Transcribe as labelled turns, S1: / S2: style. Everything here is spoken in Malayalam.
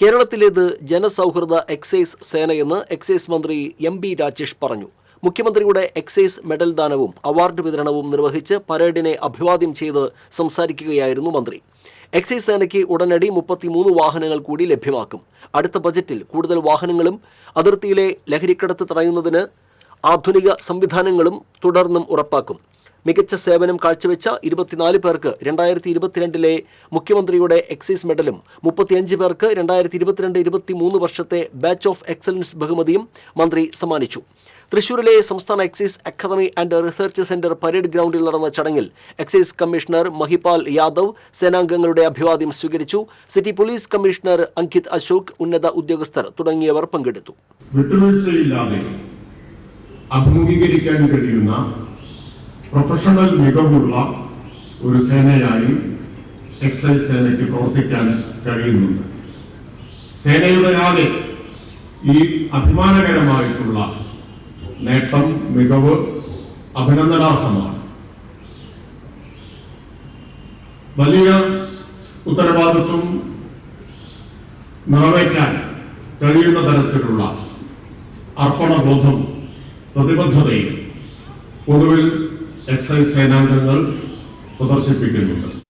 S1: കേരളത്തിലേത് ജനസൗഹൃദ എക്സൈസ് സേനയെന്ന് എക്സൈസ് മന്ത്രി എം ബി രാജേഷ് പറഞ്ഞു. മുഖ്യമന്ത്രിയുടെ എക്സൈസ് മെഡൽ ദാനവും അവാർഡ് വിതരണവും നിർവഹിച്ച് പരേഡിനെ അഭിവാദ്യം ചെയ്ത് സംസാരിക്കുകയായിരുന്നു മന്ത്രി. എക്സൈസ് സേനയ്ക്ക് ഉടനടി മുപ്പത്തിമൂന്ന് വാഹനങ്ങൾ കൂടി ലഭ്യമാക്കും. അടുത്ത ബജറ്റിൽ കൂടുതൽ വാഹനങ്ങളും അതിർത്തിയിലെ ലഹരിക്കടത്ത് തടയുന്നതിന് ആധുനിക സംവിധാനങ്ങളും തുടർന്നും ഉറപ്പാക്കും. മികച്ച സേവനം കാഴ്ചവെച്ച ഇരുപത്തിനാല് പേർക്ക് രണ്ടായിരത്തി ഇരുപത്തിരണ്ടിലെ മുഖ്യമന്ത്രിയുടെ എക്സൈസ് മെഡലും മുപ്പത്തിയഞ്ച് പേർക്ക് രണ്ടായിരത്തി ഇരുപത്തിരണ്ട് ഇരുപത്തി മൂന്ന് വർഷത്തെ ബാച്ച് ഓഫ് എക്സലൻസ് ബഹുമതിയും മന്ത്രി സമ്മാനിച്ചു. തൃശൂരിലെ സംസ്ഥാന excise academy and research centre parade ഗ്രൗണ്ടിൽ നടന്ന ചടങ്ങിൽ എക്സൈസ് കമ്മീഷണർ മഹിപാൽ യാദവ് സേനാംഗങ്ങളുടെ അഭിവാദ്യം സ്വീകരിച്ചു. City police commissioner Ankit Ashok ഉന്നത ഉദ്യോഗസ്ഥർ തുടങ്ങിയവർ പങ്കെടുത്തു.
S2: വിട്ടുവീഴ്ചയില്ലാതെ അഭിമുഖീകരിക്കാൻ കഴിയുന്ന പ്രൊഫഷണൽ മികവുള്ള ഒരു സേനയായി എക്സൈസ് സേനയ്ക്ക് പ്രവർത്തിക്കാൻ കഴിയുന്നുണ്ട്. സേനയുടെ ആകെ ഈ അഭിമാനകരമായിട്ടുള്ള നേട്ടം മികവ് അഭിനന്ദനാർഹമാണ്. വലിയ ഉത്തരവാദിത്വം നിറവേറ്റാൻ കഴിയുന്ന തരത്തിലുള്ള അർപ്പണബോധം പ്രതിബദ്ധതയും പൊതുവിൽ എക്സൈസ് സേനാംഗങ്ങൾ പ്രദർശിപ്പിക്കുന്നുണ്ട്.